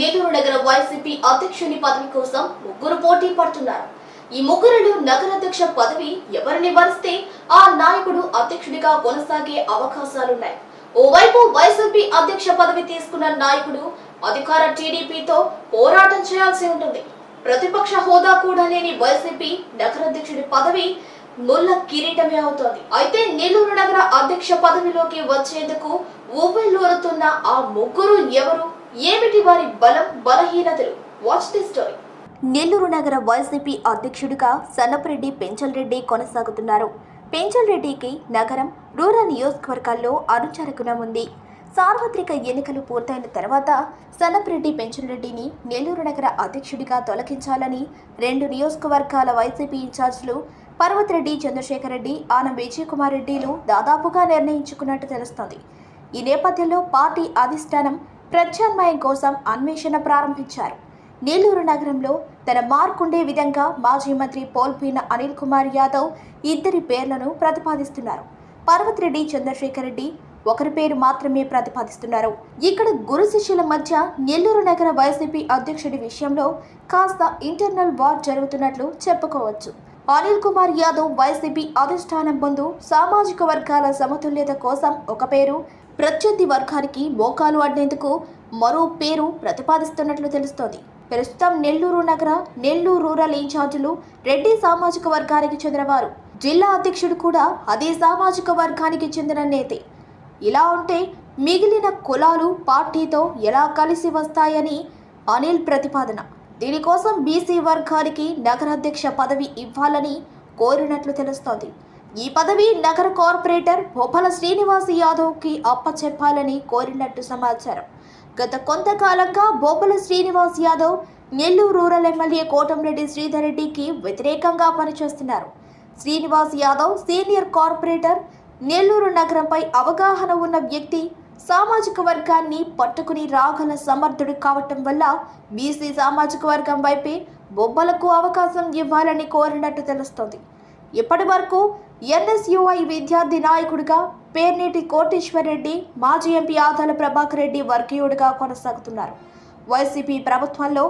నెల్లూరు నగర వైసీపీ అధ్యక్షుని పదవి కోసం ముగ్గురు పోటీ పడుతున్నారు. ఈ ముగ్గురిలో నగరాధ్యక్ష పదవి ఎవరిని వరిస్తే ఆ నాయకుడు అధ్యక్షుడిగా కొనసాగే అవకాశాలున్నాయి. ఓవైపు వైసీపీ అధ్యక్ష పదవి తీసుకున్న నాయకుడు అధికార టీడీపీతో పోరాటం చేయాల్సి ఉంటుంది. ప్రతిపక్ష హోదా కూడా లేని వైసీపీ నగరాధ్యక్షుడి పదవి ముళ్ళ కిరీటమే అవుతోంది. అయితే నెల్లూరు నగర అధ్యక్ష పదవిలోకి వచ్చేందుకు ఊపిల్లోరుతున్న ఆ ముగ్గురు ఎవరు? ఏమిటి వారి బలం బలహీనతలు? వాచ్ ది స్టోరీ నెల్లూరు నగర వైసీపీ అధ్యక్షుడిగా సన్నపరెడ్డి పెంచల్రెడ్డి కొనసాగుతున్నారు. పెంచల్ రెడ్డికి నగరం రూరల్ నియోజకవర్గాల్లో అనుచరకునం ఉంది. సార్వత్రిక ఎన్నికలు పూర్తయిన తర్వాత సన్నపరెడ్డి పెంచలరెడ్డిని నెల్లూరు నగర అధ్యక్షుడిగా తొలగించాలని రెండు నియోజకవర్గాల వైసీపీ ఇన్ఛార్జీలు పర్వతిరెడ్డి చంద్రశేఖర్ రెడ్డి ఆనం విజయకుమార్ రెడ్డిలు దాదాపుగా నిర్ణయించుకున్నట్టు తెలుస్తోంది. ఈ నేపథ్యంలో పార్టీ అధిష్టానం ప్రత్యామ్నాయం కోసం అన్వేషణ ప్రారంభించారు. నెల్లూరు నగరంలో తన మార్కుండే విధంగా మాజీ మంత్రి పోల్పీన అనిల్ కుమార్ యాదవ్ ఇద్దరి పేర్లను ప్రతిపాదిస్తున్నారు. పర్వతిరెడ్డి చంద్రశేఖర్ రెడ్డి ఒకరి పేరు మాత్రమే ప్రతిపాదిస్తున్నారు. ఇక్కడ గురు శిష్యుల మధ్య నెల్లూరు నగర వైసీపీ అధ్యక్షుడి విషయంలో కాస్త ఇంటర్నల్ వార్ జరుగుతున్నట్లు చెప్పుకోవచ్చు. అనిల్ కుమార్ యాదవ్ వైసీపీ అధిష్టానం ముందు సామాజిక వర్గాల సమతుల్యత కోసం ఒక పేరు ప్రత్యర్థి వర్గానికి మోకాలు అడ్డేందుకు మరో పేరు ప్రతిపాదిస్తున్నట్లు తెలుస్తోంది. ప్రస్తుతం నెల్లూరు నగర నెల్లూరు రూరల్ ఇన్ఛార్జీలు రెడ్డి సామాజిక వర్గానికి చెందినవారు. జిల్లా అధ్యక్షుడు కూడా అదే సామాజిక వర్గానికి చెందిన నేతే. ఇలా ఉంటే మిగిలిన కులాలు పార్టీతో ఎలా కలిసి వస్తాయని అనిల్ ప్రతిపాదన. దీనికోసం బీసీ వర్గానికి నగరాధ్యక్ష పదవి ఇవ్వాలని కోరినట్లు తెలుస్తోంది. ఈ పదవి నగర కార్పొరేటర్ భోపాల శ్రీనివాస్ యాదవ్కి అప్పచెప్పాలని కోరినట్టు సమాచారం. గత కొంతకాలంగా బోపల శ్రీనివాస్ యాదవ్ నెల్లూరు రూరల్ ఎమ్మెల్యే కోటంరెడ్డి శ్రీధర్ రెడ్డికి వ్యతిరేకంగా పనిచేస్తున్నారు. శ్రీనివాస్ యాదవ్ సీనియర్ కార్పొరేటర్ నెల్లూరు నగరంపై అవగాహన ఉన్న వ్యక్తి సామాజిక వర్గాన్ని పట్టుకుని రాగల సమర్థుడు కావటం వల్ల బీసీ సామాజిక వర్గం వైపే బొబ్బలకు అవకాశం ఇవ్వాలని కోరినట్టు తెలుస్తోంది. ఇప్పటి వరకు ఎన్ఎస్యుఐ విద్యార్థి నాయకుడిగా పేర్నేటి కోటేశ్వర్ రెడ్డి మాజీ ఎంపీ ఆదాల ప్రభాకర్ రెడ్డి వర్గీయుడిగా కొనసాగుతున్నారు. వైసీపీ ప్రభుత్వంలో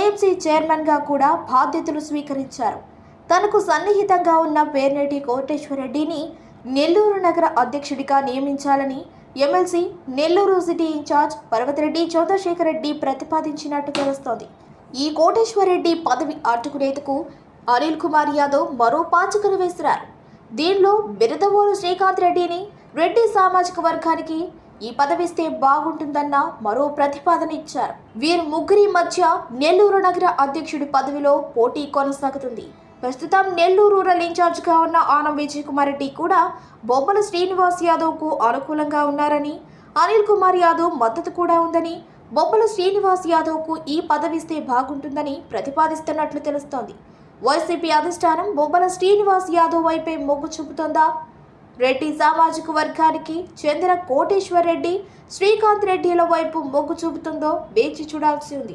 ఏఎంసీ చైర్మన్గా కూడా బాధ్యతలు స్వీకరించారు. తనకు సన్నిహితంగా ఉన్న పేర్నేటి కోటేశ్వర్ రెడ్డిని నెల్లూరు నగర అధ్యక్షుడిగా నియమించాలని MLC Nellore city incharge Parvathireddy Chandrasekhar Reddy ప్రతిపాదించినట్టు తెలుస్తోంది. ఈ కోటేశ్వర్ రెడ్డి పదవి అడ్డుకునేందుకు అనిల్ కుమార్ యాదవ్ మరో పాచికలు వేసినారు. దీనిలో బిరదవోలు శ్రీకాంత్ రెడ్డిని రెడ్డి సామాజిక వర్గానికి ఈ పదవిస్తే బాగుంటుందన్న మరో ప్రతిపాదన ఇచ్చారు. వీరు ముగ్గురి మధ్య నెల్లూరు నగర అధ్యక్షుడి పదవిలో పోటీ కొనసాగుతుంది. ప్రస్తుతం నెల్లూరు రూరల్ ఇన్ఛార్జ్గా ఉన్న ఆనం విజయ్ కుమార్ రెడ్డి కూడా బొబ్బల శ్రీనివాస్ యాదవ్కు అనుకూలంగా ఉన్నారని అనిల్ కుమార్ యాదవ్ మద్దతు కూడా ఉందని బొబ్బల శ్రీనివాస్ యాదవ్కు ఈ పదవిస్తే బాగుంటుందని ప్రతిపాదిస్తున్నట్లు తెలుస్తోంది. వైసీపీ అధిష్టానం బొబ్బల శ్రీనివాస్ యాదవ్ వైపే మొగ్గు చూపుతోందా? రెడ్డి సామాజిక వర్గానికి చెందిన కోటేశ్వర్ రెడ్డి శ్రీకాంత్ రెడ్డిల వైపు మొగ్గు చూపుతుందో వేచి చూడాల్సి ఉంది.